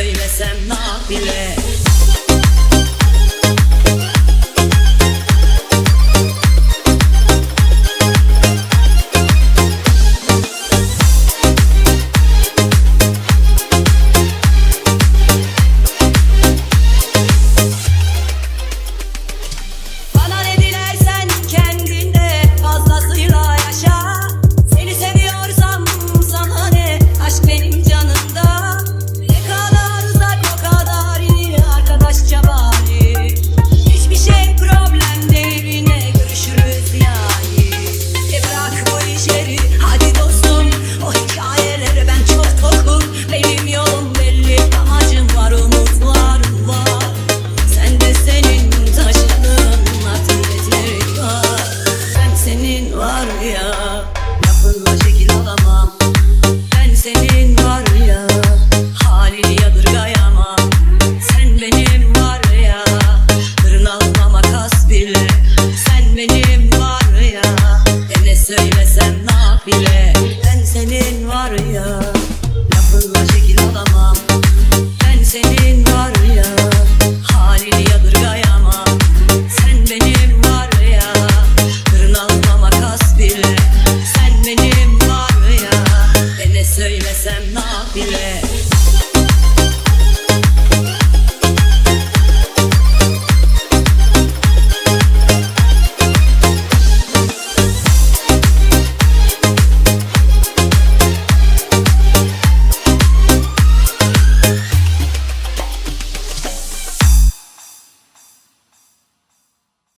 söylesem nafile var ya Lafınla şekil alamam Ben senin var ya Halini yadırgayamam. Sen benim var ya Tırnağıma makas bile. Sen benim var ya E ne söylesem nafile Ben senin var ya